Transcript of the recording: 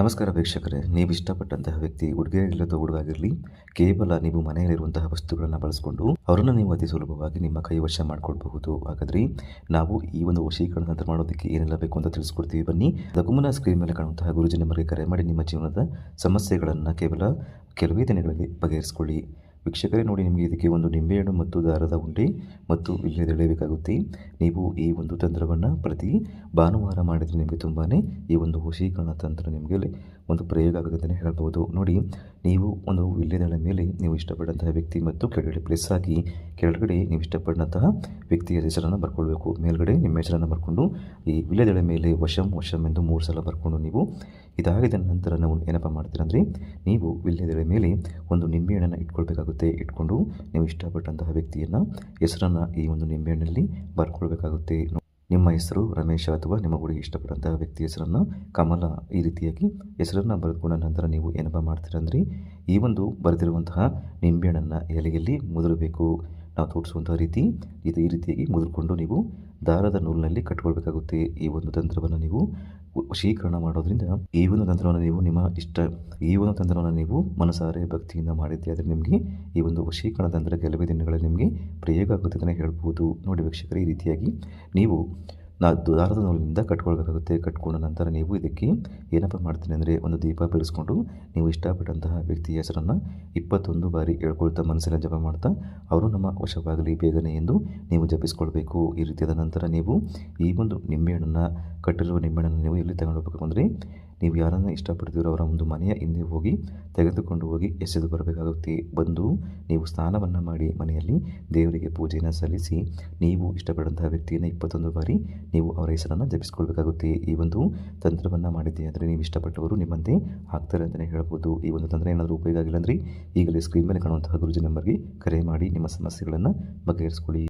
ನಮಸ್ಕಾರ ವೀಕ್ಷಕರೇ, ನೀವು ಇಷ್ಟಪಟ್ಟಂತಹ ವ್ಯಕ್ತಿ ಹುಡುಗಿಯಾಗಿರಲಿ ಅಥವಾ ಹುಡುಗಾಗಿರಲಿ, ಕೇವಲ ನೀವು ಮನೆಯಲ್ಲಿರುವಂತಹ ವಸ್ತುಗಳನ್ನು ಬಳಸಿಕೊಂಡು ಅವರನ್ನು ನೀವು ಅತಿ ಸುಲಭವಾಗಿ ನಿಮ್ಮ ಕೈ ವಶ ಮಾಡಿಕೊಳ್ಬಹುದು. ಹಾಗಾದ್ರೆ ನಾವು ಈ ಒಂದು ವಶೀಕರಣ ತಂತ್ರ ಮಾಡೋದಕ್ಕೆ ಏನೆಲ್ಲ ಬೇಕು ಅಂತ ತಿಳಿಸ್ಕೊಡ್ತೀವಿ. ಬನ್ನಿ ಮುನ್ನ ಸ್ಕ್ರೀನ್ ಮೇಲೆ ಕಾಣುವಂತಹ ಗುರುಜಿ ನಂಬರ್ಗೆ ಕರೆ ಮಾಡಿ ನಿಮ್ಮ ಜೀವನದ ಸಮಸ್ಯೆಗಳನ್ನು ಕೇವಲ ಕೆಲವೇ ದಿನಗಳಲ್ಲಿ ಬಗೆಹರಿಸ್ಕೊಳ್ಳಿ. ವೀಕ್ಷಕರೇ, ನೋಡಿ ನಿಮಗೆ ಇದಕ್ಕೆ ಒಂದು ನಿಂಬೆಹಣ್ಣು ಮತ್ತು ದಾರದ ಉಂಡೆ ಮತ್ತು ಇಲ್ಲಿ ಬೇಕಾಗುತ್ತೆ ನೀವು ಈ ಒಂದು ತಂತ್ರವನ್ನು ಪ್ರತಿ ಭಾನುವಾರ ಮಾಡಿದರೆ ನಿಮಗೆ ತುಂಬಾ ಈ ಒಂದು ವಶೀಕರಣ ತಂತ್ರ ನಿಮಗೆ ಒಂದು ಪ್ರಯೋಗ ಆಗುತ್ತೆ ಅಂತಲೇ ಹೇಳ್ಬೋದು ನೋಡಿ, ನೀವು ಒಂದು ವಿಲ್ಯದಳ ಮೇಲೆ ನೀವು ಇಷ್ಟಪಟ್ಟಂತಹ ವ್ಯಕ್ತಿ ಮತ್ತು ಕೆಳಗಡೆ ಪ್ಲಸ್ ಆಗಿ ಕೆಳಗಡೆ ನೀವು ಇಷ್ಟಪಟ್ಟಂತಹ ವ್ಯಕ್ತಿಯ ಹೆಸರನ್ನು ಬರ್ಕೊಳ್ಬೇಕು. ಮೇಲ್ಗಡೆ ನಿಮ್ಮ ಹೆಸರನ್ನು ಬರ್ಕೊಂಡು ಈ ವಿಲ್ಯದಳ ಮೇಲೆ ವಶಂ ವಶಂ ಎಂದು ಮೂರು ಸಲ ಬರ್ಕೊಂಡು ನೀವು ಇದಾಗಿದ ನಂತರ ನಾವು ಏನಪ್ಪ ಮಾಡ್ತೀರಂದರೆ ನೀವು ವಿಲ್ಲದಳ ಮೇಲೆ ಒಂದು ನಿಂಬೆಹಣ್ಣನ್ನು ಇಟ್ಕೊಳ್ಬೇಕಾಗುತ್ತೆ. ಇಟ್ಕೊಂಡು ನೀವು ಇಷ್ಟಪಟ್ಟಂತಹ ವ್ಯಕ್ತಿಯನ್ನು, ಹೆಸರನ್ನು ಈ ಒಂದು ನಿಂಬೆಹಣ್ಣಲ್ಲಿ ಬರ್ಕೊಳ್ಬೇಕಾಗುತ್ತೆ. ನಿಮ್ಮ ಹೆಸರು, ರಮೇಶ ಅಥವಾ ನಿಮ್ಮ ಹುಡುಗಿ ಇಷ್ಟಪಡುವಂತಹ ವ್ಯಕ್ತಿ ಹೆಸರನ್ನು ಕಮಲ ಈ ರೀತಿಯಾಗಿ ಹೆಸರನ್ನು ಬರೆದುಕೊಂಡ ನಂತರ ನೀವು ಏನಪ್ಪ ಮಾಡ್ತೀರಂದ್ರೆ? ಈ ಒಂದು ಬರೆದಿರುವಂತಹ ನಿಂಬೆಹಣ್ಣನ್ನು ಎಲೆಯಲ್ಲಿ ಮುದುರಬೇಕು. ನಾವು ತೋರಿಸುವಂಥ ರೀತಿ ಇದು ಈ ರೀತಿಯಾಗಿ ಮುದ್ರಿಕೊಂಡು ನೀವು ದಾರದ ನೂಲಿನಲ್ಲಿ ಕಟ್ಕೊಳ್ಬೇಕಾಗುತ್ತೆ. ಈ ಒಂದು ತಂತ್ರವನ್ನು ನೀವು ವಶೀಕರಣ ಮಾಡೋದ್ರಿಂದ ಈ ಒಂದು ತಂತ್ರವನ್ನು ನೀವು ನಿಮ್ಮ ಇಷ್ಟ, ಈ ಒಂದು ತಂತ್ರವನ್ನು ನೀವು ಮನಸಾರೆ ಭಕ್ತಿಯಿಂದ ಮಾಡಿದ್ದೆ ಆದರೆ ನಿಮಗೆ ಈ ಒಂದು ವಶೀಕರಣ ತಂತ್ರ ಕೆಲವೇ ದಿನಗಳಲ್ಲಿ ನಿಮಗೆ ಪ್ರಯೋಗ ಆಗುತ್ತೆ ಅಂತಲೇ ಹೇಳ್ಬೋದು. ನೋಡಿ ವೀಕ್ಷಕರೇ, ಈ ರೀತಿಯಾಗಿ ನೀವು ನಾ ದಾರದ ನೂಲಿನಿಂದ ಕಟ್ಕೊಳ್ಬೇಕಾಗುತ್ತೆ. ಕಟ್ಕೊಂಡ ನಂತರ ನೀವು ಇದಕ್ಕೆ ಏನಪ್ಪ ಮಾಡ್ತೀನಿ ಅಂದರೆ ಒಂದು ದೀಪ ಬೆಳೆಸ್ಕೊಂಡು ನೀವು ಇಷ್ಟಪಟ್ಟಂತಹ ವ್ಯಕ್ತಿಯ ಹೆಸರನ್ನು ಇಪ್ಪತ್ತೊಂದು ಬಾರಿ ಹೇಳ್ಕೊಳ್ತಾ ಮನಸ್ಸಿನ ಜಪ ಮಾಡ್ತಾ ಅವರು ನಮ್ಮ ವಶವಾಗಲಿ, ಬೇಗನೆ ಎಂದು ನೀವು ಜಪಿಸ್ಕೊಳ್ಬೇಕು. ಈ ರೀತಿಯಾದ ನಂತರ ನೀವು ಈ ಒಂದು ನಿಂಬೆಹಣ್ಣನ್ನು ಕಟ್ಟಿರುವ ನಿಂಬೆಹಣ್ಣನ್ನು ನೀವು ಎಲ್ಲಿ ತಗೊಂಡು ಹೋಗ್ಬೇಕು ಅಂದರೆ ನೀವು ಯಾರನ್ನು ಇಷ್ಟಪಡ್ತೀರೋ ಅವರ ಒಂದು ಮನೆಯ ಹಿಂದೆ ಹೋಗಿ, ತೆಗೆದುಕೊಂಡು ಹೋಗಿ ಎಸೆದು ಬರಬೇಕಾಗುತ್ತೆ. ಬಂದು ನೀವು ಸ್ನಾನವನ್ನು ಮಾಡಿ ಮನೆಯಲ್ಲಿ ದೇವರಿಗೆ ಪೂಜೆಯನ್ನು ಸಲ್ಲಿಸಿ, ನೀವು ಇಷ್ಟಪಡುವಂತಹ ವ್ಯಕ್ತಿಯನ್ನು ಇಪ್ಪತ್ತೊಂದು ಬಾರಿ ನೀವು ಅವರ ಹೆಸರನ್ನು ಜಪಿಸ್ಕೊಳ್ಬೇಕಾಗುತ್ತೆ. ಈ ಒಂದು ತಂತ್ರವನ್ನು ಮಾಡಿದ್ದೆ ಅಂದರೆ ನೀವು ಇಷ್ಟಪಟ್ಟವರು ನಿಮ್ಮಂತೆ ಆಗ್ತಾರೆ ಅಂತಲೇ ಹೇಳ್ಬೋದು. ಈ ಒಂದು ತಂತ್ರ ಏನಾದರೂ ಉಪಯೋಗ ಆಗಿಲ್ಲ ಅಂದರೆ ಈಗಲೇ ಸ್ಕ್ರೀನ್ ಮೇಲೆ ಕಾಣುವಂತಹ ಗುರುಜಿ ನಂಬರ್ಗೆ ಕರೆ ಮಾಡಿ ನಿಮ್ಮ ಸಮಸ್ಯೆಗಳನ್ನು ಬಗೆಹರಿಸ್ಕೊಳ್ಳಿ.